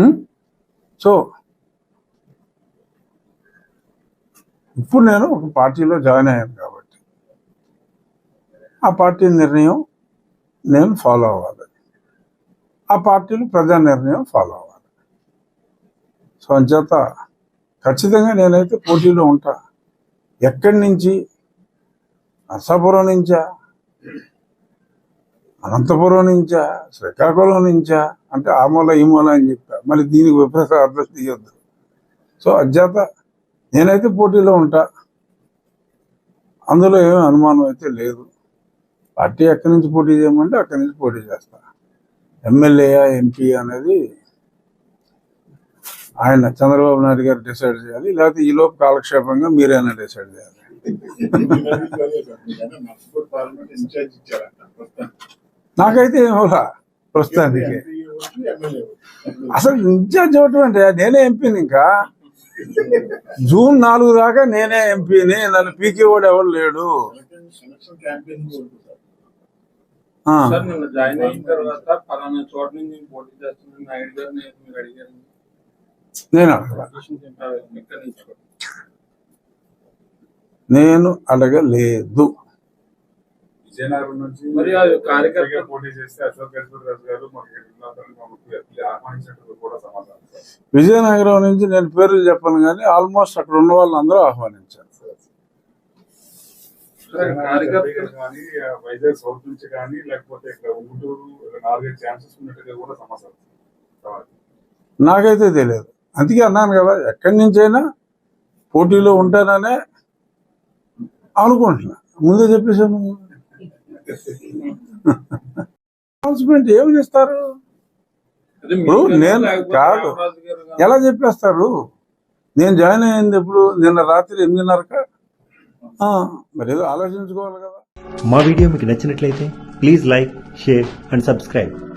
Hmm? So ఇప్పుడు నేను ఒక పార్టీలో జాయిన్ అయ్యాను కాబట్టి. ఆ పార్టీ నిర్ణయం నేను ఫాలో అవ్వాలి. ఆ పార్టీలు ప్రజా నిర్ణయం ఫాలో అవ్వాలి. సో అంచేత ఖచ్చితంగా నేనైతే పోటీలో ఉంటా. ఎక్కడి నుంచి? నర్సాపురం నుంచా? అనంతపురం నుంచా శ్రీకాకుళం నుంచా అంటే ఆ మూల ఈ మూల అని చెప్పా. మళ్ళీ దీనికి విపరీత అర్థం తీయొద్దు. సో అధ్యాత నేనైతే పోటీలో ఉంటా. అందులో ఏమీ అనుమానం అయితే లేదు. పార్టీ ఎక్కడి నుంచి పోటీ చేయమంటే అక్కడి నుంచి పోటీ చేస్తా. ఎమ్మెల్యేయా ఎంపీ అనేది ఆయన చంద్రబాబు నాయుడు గారు డిసైడ్ చేయాలి. లేకపోతే ఈ లోపు కాలక్షేపంగా మీరైనా డిసైడ్ చేయాలి. నాకైతే ఏమోలా ప్రస్తుతానికి. అసలు ఇన్ఛార్జ్ ఇవ్వటం అంటే నేనే ఎంపీని ఇంకా. జూన్ నాలుగు దాకా నేనే ఎంపీని నన్ను పీకే వాడు ఎవరు లేడు. నేను. నేను అడగలేదు. విజయనగరం నుంచి మరి ఆ కార్యకర్త- పోటీ చేస్తే అశోక్ గజపతి రాజు గారు ఆహ్వానించినట్టు కూడా సమాధానం. విజయనగరం నుంచి నేను పేర్లు చెప్పను కానీ ఆల్మోస్ట్ అక్కడ ఉన్న వాళ్ళందరూ ఆహ్వానించారు కార్యకర్త- ఎంపీగా కానీ వైజాగ్ సౌత్ నుంచి కానీ లేకపోతే ఇక్కడ నాలుగైదు ఛాన్సెస్ ఉన్నట్టుగా కూడా సమాచారం. నాకైతే తెలియదు అందుకే అన్నాను కదా ఎక్కడి నుంచైనా పోటీలో ఉంటాననే అనుకుంటున్నా ముందే చెప్పేశాను అనౌన్స్మెంట్ ఏమని ఇస్తారు? ఇప్పుడు నేను- కాదు. ఎలా చెప్పేస్తారు? నేను జాయిన్ అయ్యింది ఎప్పుడు నిన్న రాత్రి ఎనిమిదిన్నరక? ఆ, మరి ఏదో ఆలోచించుకోవాలి కదా. మా వీడియో మీకు నచ్చినట్లయితే please like share and subscribe.